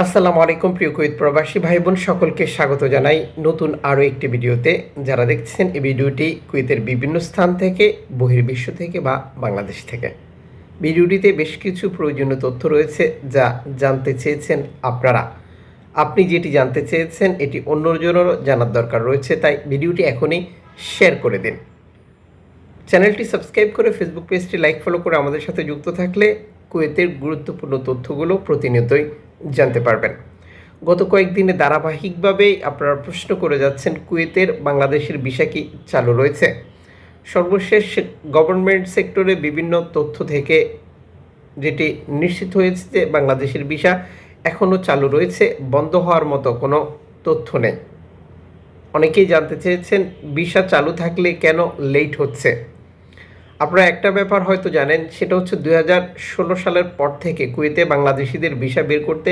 আসসালামু আলাইকুম, প্রিয় কুয়েত প্রবাসী ভাই বোন সকলকে স্বাগত জানাই নতুন আরও একটি ভিডিওতে। যারা দেখছেন এই ভিডিওটি কুয়েতের বিভিন্ন স্থান থেকে, বহির্বিশ্ব থেকে বা বাংলাদেশ থেকে। ভিডিওটিতে বেশ কিছু প্রয়োজনীয় তথ্য রয়েছে যা জানতে চেয়েছেন আপনারা। আপনি যেটি জানতে চেয়েছেন, এটি অন্যজনেরও জানার দরকার রয়েছে, তাই ভিডিওটি এখনই শেয়ার করে দিন। চ্যানেলটি সাবস্ক্রাইব করে ফেসবুক পেজটি লাইক, ফলো করে আমাদের সাথে যুক্ত থাকলে কুয়েতের গুরুত্বপূর্ণ তথ্যগুলো প্রতিনিয়তই জানতে পারবেন। গত কয়েকদিনে ধারাবাহিকভাবেই আপনারা প্রশ্ন করে যাচ্ছেন, কুয়েতের বাংলাদেশের ভিসা কি চালু রয়েছে? সর্বশেষ গভর্নমেন্ট সেক্টরে বিভিন্ন তথ্য থেকে যেটি নিশ্চিত হয়েছে যে বাংলাদেশের ভিসা এখনও চালু রয়েছে, বন্ধ হওয়ার মতো কোনো তথ্য নেই। অনেকেই জানতে চেয়েছেন, ভিসা চালু থাকলে কেন লেট হচ্ছে? আপনারা একটা ব্যাপার হয়তো জানেন, সেটা হচ্ছে দু হাজার ষোলো সালের পর থেকে কুয়েতে বাংলাদেশিদের ভিসা বের করতে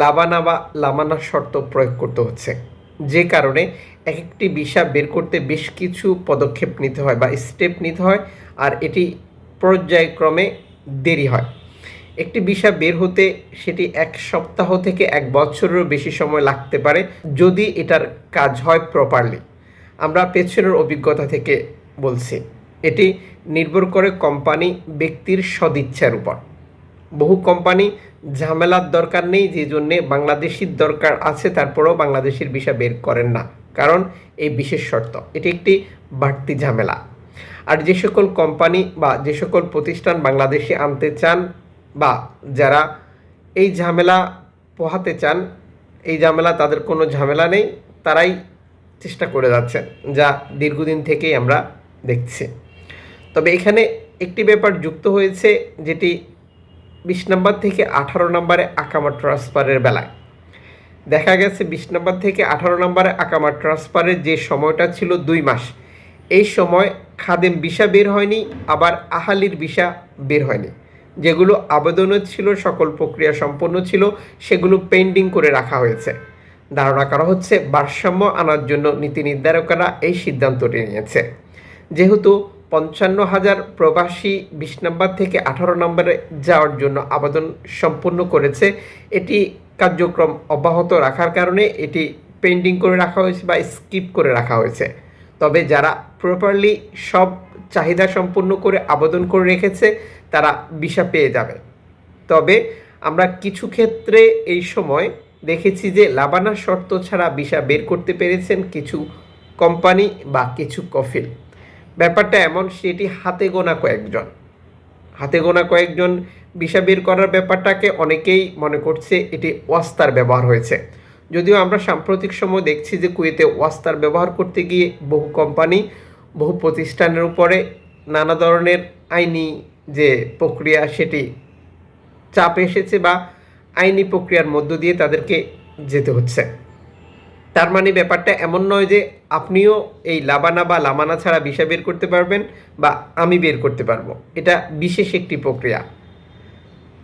লাবানা বা লামানা শর্ত প্রয়োগ করতে হচ্ছে। যে কারণে এক একটি ভিসা বের করতে বেশ কিছু পদক্ষেপ নিতে হয় বা স্টেপ নিতে হয়, আর এটি পর্যায়ক্রমে দেরি হয়। একটি ভিসা বের হতে সেটি এক সপ্তাহ থেকে এক বছরেরও বেশি সময় লাগতে পারে যদি এটার কাজ হয় প্রপারলি আমরা পেছনের অভিজ্ঞতা থেকে বলছি। এটি নির্ভর করে কোম্পানি ব্যক্তির সদিচ্ছার উপর। বহু কোম্পানি ঝামেলার দরকার নেই, যে জন্যে বাংলাদেশির দরকার আছে, তারপরেও বাংলাদেশের ভিসা বের করেন না। কারণ এই বিশেষ শর্ত, এটি একটি বাড়তি ঝামেলা। আর যে সকল কোম্পানি বা যে সকল প্রতিষ্ঠান বাংলাদেশে আনতে চান বা যারা এই ঝামেলা পোহাতে চান, এই ঝামেলা তাদের কোনো ঝামেলা নেই, তারাই চেষ্টা করে যাচ্ছেন, যা দীর্ঘদিন থেকেই আমরা দেখছি। তবে এখানে একটি ব্যাপার যুক্ত হয়েছে, যেটি বিশ নম্বর থেকে আঠারো নম্বরে আকামা ট্রান্সফারের বেলায়। দেখা গেছে বিশ নম্বর থেকে আঠারো নম্বরে আকামা ট্রান্সফারের যে সময়টা ছিল দুই মাস, এই সময় খাদেম ভিসা বের হয়নি, আবার আহালির ভিসা বের হয়নি। যেগুলো আবেদনও ছিল, সকল প্রক্রিয়া সম্পন্ন ছিল, সেগুলো পেন্ডিং করে রাখা হয়েছে। ধারণা করা হচ্ছে, ভারসাম্য আনার জন্য নীতি নির্ধারকরা এই সিদ্ধান্তটি নিয়েছে। যেহেতু পঞ্চান্ন হাজার প্রবাসী বিশ নম্বর থেকে আঠারো নম্বরে যাওয়ার জন্য আবেদন সম্পূর্ণ করেছে। এটি কার্যক্রম অব্যাহত রাখার কারণে এটি পেন্ডিং করে রাখা হয়েছে বা স্কিপ করে রাখা হয়েছে। তবে যারা প্রপারলি সব চাহিদা সম্পূর্ণ করে আবেদন করে রেখেছে, তারা ভিসা পেয়ে যাবে। তবে আমরা কিছু ক্ষেত্রে এই সময় দেখেছি যে লাবানা শর্ত ছাড়া ভিসা বের করতে পেরেছেন কিছু কোম্পানি বা কিছু কফিল। ব্যাপারটা এমন, সেটি হাতে গোনা কয়েকজন। হাতে গোনা কয়েকজন বিষা বের করার ব্যাপারটাকে অনেকেই মনে করছে এটি ওয়াস্তার ব্যবহার হয়েছে। যদিও আমরা সাম্প্রতিক সময় দেখছি যে কুয়েতে ওয়াস্তার ব্যবহার করতে গিয়ে বহু কোম্পানি, বহু প্রতিষ্ঠানের উপরে নানা ধরনের আইনি যে প্রক্রিয়া, সেটি চাপ এসেছে বা আইনি প্রক্রিয়ার মধ্য দিয়ে তাদেরকে যেতে হচ্ছে। তার মানে ব্যাপারটা এমন নয় যে আপনিও এই লাবানা বা লামানা ছাড়া ভিসা বের করতে পারবেন বা আমি বের করতে পারব। এটা বিশেষ একটি প্রক্রিয়া।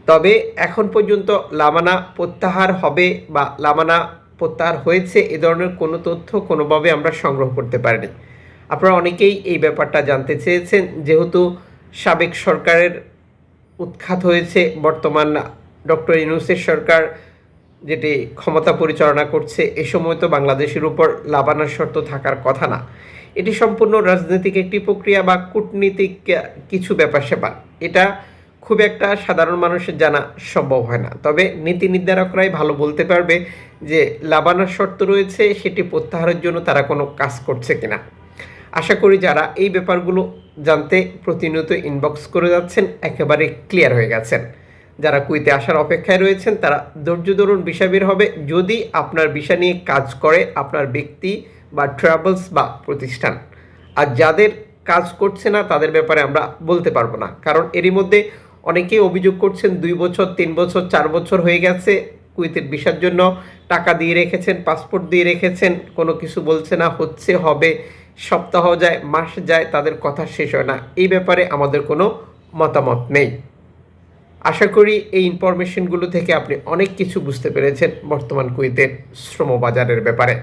তবে এখন পর্যন্ত লামানা প্রত্যাহার হবে বা লামানা প্রত্যাহার হয়েছে এ ধরনের কোনো তথ্য কোনোভাবে আমরা সংগ্রহ করতে পারিনি। আপনারা অনেকেই এই ব্যাপারটা জানতে চেয়েছেন, যেহেতু সাবেক সরকারের উৎখাত হয়েছে, বর্তমান ডক্টর ইউনুসের সরকার যেটি ক্ষমতা পরিচালনা করছে, এ সময় তো বাংলাদেশের উপর লাবানার শর্ত থাকার কথা না। এটি সম্পূর্ণ রাজনৈতিক একটি প্রক্রিয়া বা কূটনীতিক কিছু ব্যাপার স্যাপার এটা খুব একটা সাধারণ মানুষের জানা সম্ভব হয় না। তবে নীতি নির্ধারকরাই ভালো বলতে পারবে যে লাবানার শর্ত রয়েছে, সেটি প্রত্যাহারের জন্য তারা কোনো কাজ করছে কিনা। আশা করি যারা এই ব্যাপারগুলো জানতে প্রতিনিয়ত ইনবক্স করে যাচ্ছেন, একেবারে ক্লিয়ার হয়ে গেছেন। যারা কুইতে আসার অপেক্ষায় রয়েছেন, তারা ধৈর্য ধরুন ভিসা বের হবে। যদি আপনার ভিসা নিয়ে কাজ করে আপনার ব্যক্তি বা ট্রাভেলস বা প্রতিষ্ঠান। আর যাদের কাজ করছে না, তাদের ব্যাপারে আমরা বলতে পারব না। কারণ এরই মধ্যে অনেকেই অভিযোগ করছেন, দুই বছর, তিন বছর, চার বছর হয়ে গেছে কুইতের ভিসার জন্য। টাকা দিয়ে রেখেছেন পাসপোর্ট দিয়ে রেখেছেন, কোনো কিছু বলছে না, হচ্ছে, হবে, সপ্তাহ যায়, মাস যায়, তাদের কথা শেষ হয় না। এই ব্যাপারে আমাদের কোনো মতামত নেই। আশা করি এই ইনফরমেশনগুলো থেকে আপনি অনেক কিছু বুঝতে পেরেছেন বর্তমান কুইতের শ্রমবাজারের ব্যাপারে।